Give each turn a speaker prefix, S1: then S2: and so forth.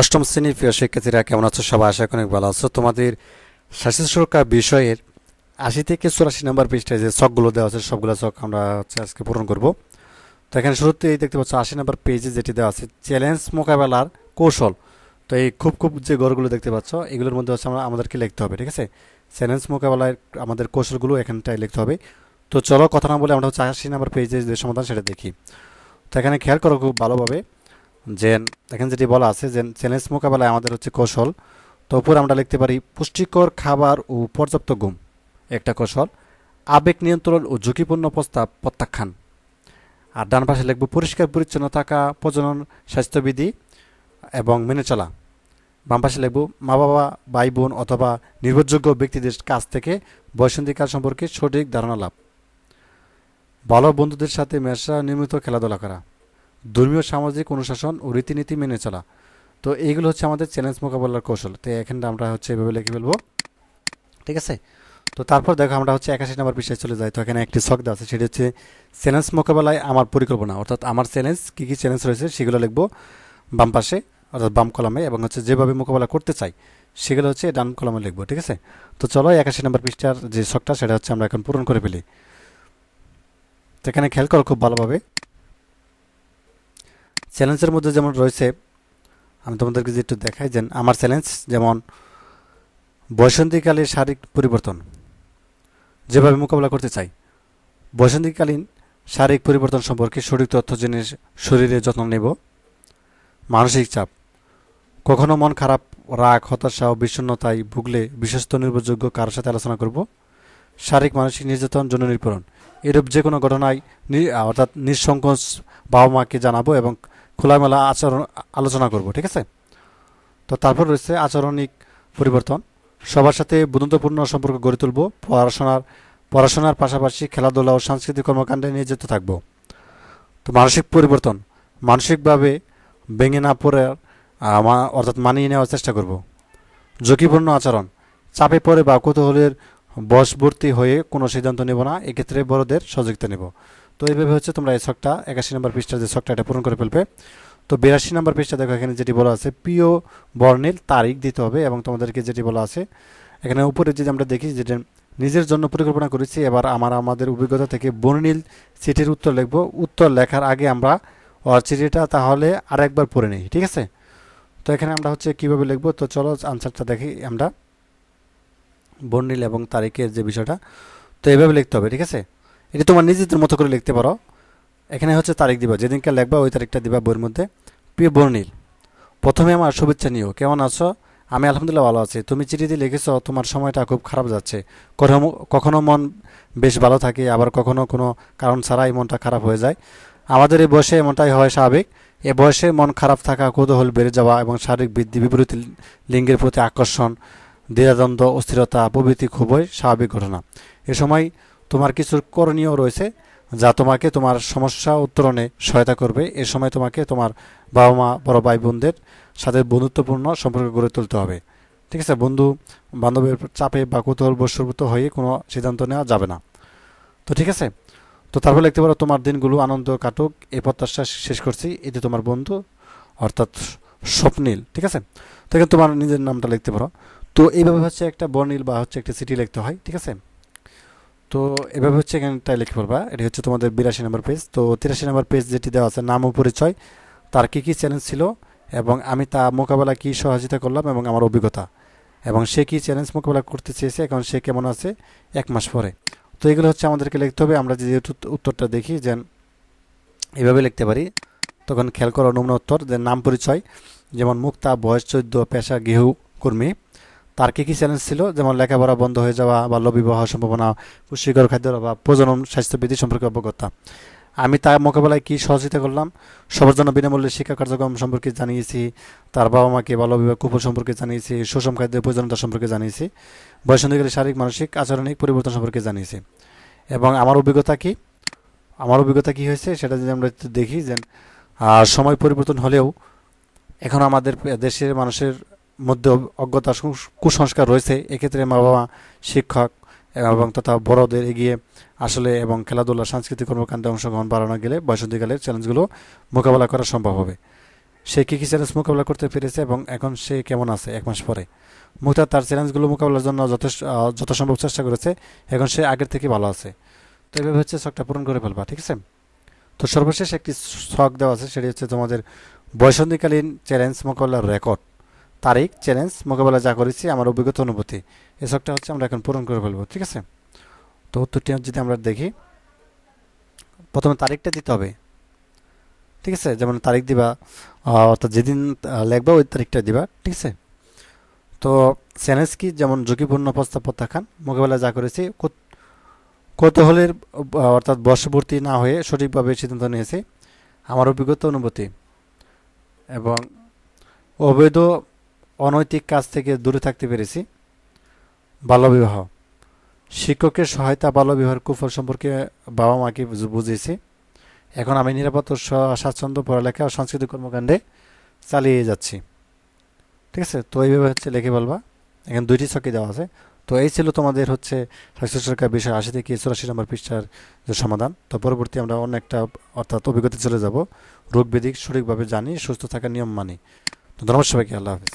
S1: অষ্টম শ্রেণির প্রিয় শিক্ষার্থীরা, কেমন আছো? সবাই আশা অনেক ভালো আছো। তোমাদের স্বাস্থ্য সুরক্ষা বিষয়ের আশি থেকে চুরাশি নম্বর পৃষ্ঠায় যে চকগুলো দেওয়া আছে, সবগুলো চক আমরা হচ্ছে আজকে পূরণ করব। তো এখানে শুরুতেই দেখতে পাচ্ছ, আশি নম্বর পেজে যেটি দেওয়া আছে চ্যালেঞ্জ মোকাবেলার কৌশল। তো এই খুব খুব যে ঘরগুলো দেখতে পাচ্ছ, এগুলোর মধ্যে হচ্ছে আমরা আমাদেরকে লিখতে হবে, ঠিক আছে? চ্যালেঞ্জ মোকাবেলার আমাদের কৌশলগুলো এখানটায় লিখতে হবে। তো চলো কথা না বলে আমরা হচ্ছে আশি নম্বর পেজে যে সমাধান সেটা দেখি। তো এখানে খেয়াল করো খুব ভালোভাবে। যে এখানে যেটি বলা আছে যে চ্যালেঞ্জ মোকাবেলায় আমাদের হচ্ছে কৌশল। তো উপরে আমরা লিখতে পারি, পুষ্টিকর খাবার ও পর্যাপ্ত ঘুম। একটা কৌশল, আবেগ নিয়ন্ত্রণ ও ঝুঁকিপূর্ণ প্রস্তাব প্রত্যাখ্যান। আর ডান পাশে লিখব, পরিষ্কার পরিচ্ছন্ন থাকা, প্রজনন, স্বাস্থ্যবিধি এবং মেনে চলা। বাম পাশে লিখব মা বাবা ভাই বোন অথবা নির্ভরযোগ্য ব্যক্তিদের কাছ থেকে বয়সন্ধিকার সম্পর্কে সঠিক ধারণা লাভ। ভালো বন্ধুদের সাথে মেশা, নিয়মিত খেলাধুলা করা। ধর্মীয়, সামাজিক অনুশাসন ও রীতিনীতি মেনে চলা। তো এইগুলো হচ্ছে আমাদের চ্যালেঞ্জ মোকাবেলার কৌশল। তো এখানটা আমরা হচ্ছে এভাবে লিখে ফেলব। ঠিক আছে? তো তারপর দেখো আমরা হচ্ছে একাশি নম্বর বিষয়ে চলে যাই। তো এখানে একটি শখ আছে, সেটি হচ্ছে চ্যালেঞ্জ মোকাবেলায় আমার পরিকল্পনা। অর্থাৎ আমার চ্যালেঞ্জ কী কী চ্যালেঞ্জ রয়েছে সেগুলো লিখব বাম পাশে, অর্থাৎ বাম কলমে, এবং হচ্ছে যেভাবে মোকাবেলা করতে চাই সেগুলো হচ্ছে ডান কলমে লিখব। ঠিক আছে? তো চলো একাশি নম্বর পৃষ্ঠার যে শখটা সেটা হচ্ছে আমরা এখন পূরণ করে ফেলি। তো এখানে খেয়াল করো খুব ভালোভাবে। চ্যালেঞ্জের মধ্যে যেমন রয়েছে, আমি তোমাদেরকে যে একটু দেখাই যে আমার চ্যালেঞ্জ যেমন বসন্তীকালীন শারীরিক পরিবর্তন। যেভাবে মোকাবেলা করতে চাই, বসন্তীকালীন শারীরিক পরিবর্তন সম্পর্কে সঠিক তথ্য জেনে শরীরে যত্ন নেব। মানসিক চাপ, কখনো মন খারাপ, রাগ, হতাশা ও বিষণ্ণতায় ভুগলে বিশ্বস্ত নির্ভরযোগ্য কারোর সাথে আলোচনা করব। শারীরিক মানসিক নির্যাতন, যৌন নিপীড়ন, এরূপ যে কোনো ঘটনায় অর্থাৎ নিঃসংকোচ বাবা মাকে জানাব এবং খোলামেলা আচরণ, আলোচনা করব, ঠিক আছে? তো তারপর রয়েছে আচরণিক পরিবর্তন। সবার সাথে বন্ধুত্বপূর্ণ সম্পর্ক গড়ে তুলব, পড়াশোনার পড়াশোনার পাশাপাশি খেলাধুলা ও সাংস্কৃতিক কর্মকাণ্ডে নিয়োজিত থাকব। তো মানসিক পরিবর্তন, মানসিকভাবে ভেঙে না পড়ে অর্থাৎ মানিয়ে নেওয়ার চেষ্টা করব। ঝুঁকিপূর্ণ আচরণ, চাপে পড়ে বা কৌতূহলের বশবর্তী হয়ে কোনো সিদ্ধান্ত নেব না, এক্ষেত্রে বড়দের সহযোগিতা নেব। তো এইভাবে হচ্ছে তোমরা এই ছকটা, একাশি নম্বর পৃষ্ঠার যে ছকটা, এটা পূরণ করে ফেলবে। তো বিরাশি নম্বর পৃষ্ঠা দেখো, এখানে যেটি বলা আছে, প্রিয় বর্ণের তারিখ দিতে হবে এবং তোমাদেরকে যেটি বলা আছে, এখানে উপরে যদি আমরা দেখি যেটা নিজের জন্য পরিকল্পনা করেছি, এবার আমার আমাদের অভিজ্ঞতা থেকে বর্ণিল চিঠির উত্তর লিখব। উত্তর লেখার আগে আমরা চিঠিটা তাহলে আরেকবার পড়ে নিই, ঠিক আছে? তো এখানে আমরা হচ্ছে কীভাবে লিখব? তো চলো আনসারটা দেখি আমরা। বর্ণিল এবং তারিখের যে বিষয়টা, তো এভাবে লিখতে হবে, ঠিক আছে? এটা তোমার নিজেদের মতো করে লিখতে পারো। এখানে হচ্ছে তারিখ দিবা, যেদিনকে লিখবা ওই তারিখটা দিবা বইয়ের মধ্যে। প্রিয় বর্ণিল, প্রথমে আমার শুভেচ্ছা নিও, কেমন আছো? আমি আলহামদুলিল্লাহ ভালো আছি। তুমি চিঠিতে লিখেছো, তোমার সময়টা খুব খারাপ যাচ্ছে। কখনো মন বেশ ভালো থাকে, আবার কখনো কোনো কারণ ছাড়াই মনটা খারাপ হয়ে যায়। আমাদের এই বয়সে এমনটাই হয় স্বাভাবিক। এ বয়সে মন খারাপ থাকা, কৌতূহল বেড়ে যাওয়া এবং শারীরিক বৃদ্ধি, বিপরীত লিঙ্গের প্রতি আকর্ষণ দ্বিধাদ্বন্দ্ব, অস্থিরতা প্রভৃতি খুবই স্বাভাবিক ঘটনা। এ সময় তোমার কিছু করণীয় রয়েছে যা তোমাকে তোমার সমস্যা উত্তরণে সহায়তা করবে। এ সময় তোমাকে তোমার বাবা মা বড় ভাই বোনদের সাথে বন্ধুত্বপূর্ণ সম্পর্ক গড়ে তুলতে হবে। ঠিক আছে, বন্ধু বান্ধবের চাপে বা কৌতূহল বশীভূত হয়ে কোনো সিদ্ধান্ত নেওয়া যাবে না। তো ঠিক আছে, তো তারপর লিখতে পারো তোমার দিনগুলো আনন্দ কাটুক। এই প্রত্যাশা শেষ করছি। এতে তোমার বন্ধু, অর্থাৎ স্বপ্নীল। ঠিক আছে, তো এখানে তোমার নিজের নামটা লিখতে পারো। তো এইভাবে হচ্ছে একটা বর্ণিল বা হচ্ছে একটা সিটি লিখতে হয়, ঠিক আছে? তো এভাবে হচ্ছে এখানটায় লিখে পড়বা, এটি হচ্ছে তোমাদের বিরাশি নম্বর পেজ তো তিরাশি নম্বর পেজ যেটি দেওয়া আছে, নাম ও পরিচয়, তার কী কী চ্যালেঞ্জ ছিল এবং আমি তা মোকাবেলা কী সহযোগিতা করলাম এবং আমার অভিজ্ঞতা? এবং সে কী চ্যালেঞ্জ মোকাবেলা করতে চেয়েছে এখন সে কেমন আছে এক মাস পরে? তো এগুলো হচ্ছে আমাদেরকে লিখতে হবে, আমরা যে উত্ত- উত্তরটা দেখি যে এভাবে লিখতে পারি। তখন খেয়াল করো, নমুনা উত্তর যে নাম পরিচয়, যেমন মুক্তা, বয়স চোদ্দ, পেশা, গৃহ, কর্মী। তার কী কী চ্যালেঞ্জ ছিল? যেমন লেখাপড়া বন্ধ হয়ে যাওয়া বাল্যবিবাহ সম্ভাবনা, পুষ্টিকর খাদ্যের অভাব, প্রজনন স্বাস্থ্যবিধি সম্পর্কে অবগতা। আমি তার মোকাবেলায় কী সহযোগিতা করলাম? সবার জন্য বিনামূল্যে শিক্ষা কার্যক্রম সম্পর্কে জানিয়েছি, তার বাবা মাকে বাল্যবিবাহ কুপন সম্পর্কে জানিয়েছি, সুষম খাদ্যের প্রয়োজনীয়তা সম্পর্কে জানিয়েছি বয়সন্ধিকালে শারীরিক, মানসিক, আচরণিক পরিবর্তন সম্পর্কে জানিয়েছি। এবং আমার অভিজ্ঞতা কি? আমার অভিজ্ঞতা কি হয়েছে? সেটা যদি আমরা দেখি, যে সময় পরিবর্তন হলেও এখন আমাদের দেশের মানুষের মধ্যে অজ্ঞতা কুসংস্কার রয়েছে, এক্ষেত্রে মা বাবা শিক্ষক এবং তথা বড়দের এগিয়ে আসলে এবং খেলাধুলা, সাংস্কৃতিক কর্মকাণ্ডে অংশগ্রহণ বাড়ানো গেলে বয়সন্ধিকালের চ্যালেঞ্জগুলো মোকাবেলা করা সম্ভব হবে। সে কী কী চ্যালেঞ্জ মোকাবিলা করতে পেরেছে এবং এখন সে কেমন আছে এক মাস পরে? মুক্তা তার চ্যালেঞ্জগুলো মোকাবিলার জন্য যথেষ্ট যথাসম্ভব চেষ্টা করেছে, এখন সে আগের থেকে ভালো আছে। তো এভাবে হচ্ছে শখটা পূরণ করে ফেলবা, ঠিক আছে? তো সর্বশেষ একটি শখ দেওয়া আছে, সেটি হচ্ছে তোমাদের বয়সন্ধিকালীন চ্যালেঞ্জ মোকাবিলার রেকর্ড তারিখ চ্যালেঞ্জ মোকাবেলা যা করেছি, আমার অভিজ্ঞতা, অনুভূতি। শখটা হচ্ছে আমরা এখন পূরণ করে ফেলব, ঠিক আছে? তো উত্তরটি যদি আমরা দেখি, প্রথমে তারিখটা দিতে হবে, ঠিক আছে? যেমন তারিখ দিবা অর্থাৎ যেদিন লেখবা, ওই তারিখটা দিবা, ঠিক আছে? তো চ্যালেঞ্জ কি? যেমন ঝুঁকিপূর্ণ প্রস্তাব প্রত্যাখ্যান, মোকাবেলা যা করেছি কৌতূহলের অর্থাৎ বর্ষবর্তী না হয়ে সঠিকভাবে সিদ্ধান্ত নিয়েছি, আমার অভিজ্ঞতা, অনুভূতি এবং অবৈধ অনৈতিক কাজ থেকে দূরে থাকতে পেরেছি। বাল্যবিবাহ। শিক্ষকের সহায়তা বাল্যবিবাহের কুফল সম্পর্কে বাবা মাকে বুঝ- বুঝিয়েছি। এখন আমি নিরাপদ ও স্বাচ্ছন্দ্য পড়ালেখা ও সাংস্কৃতিক কর্মকাণ্ডে চালিয়ে যাচ্ছি। ঠিক আছে? তো এইভাবে হচ্ছে লিখে বলবা। এখানে দুইটি ছকি দেওয়া আছে। তো এই ছিল তোমাদের হচ্ছে স্বাস্থ্য সরকার বিষয় আশি থেকে চুরাশি নম্বর পৃষ্ঠার যে সমাধান। তো পরবর্তী আমরা অন্য একটা অর্থাৎ অভিজ্ঞতা চলে যাব। রোগ ব্যাধিক সঠিকভাবে জানি, সুস্থ থাকার নিয়ম মানি। তো ধন্যবাদ সবাইকে। আল্লাহ হাফিজ।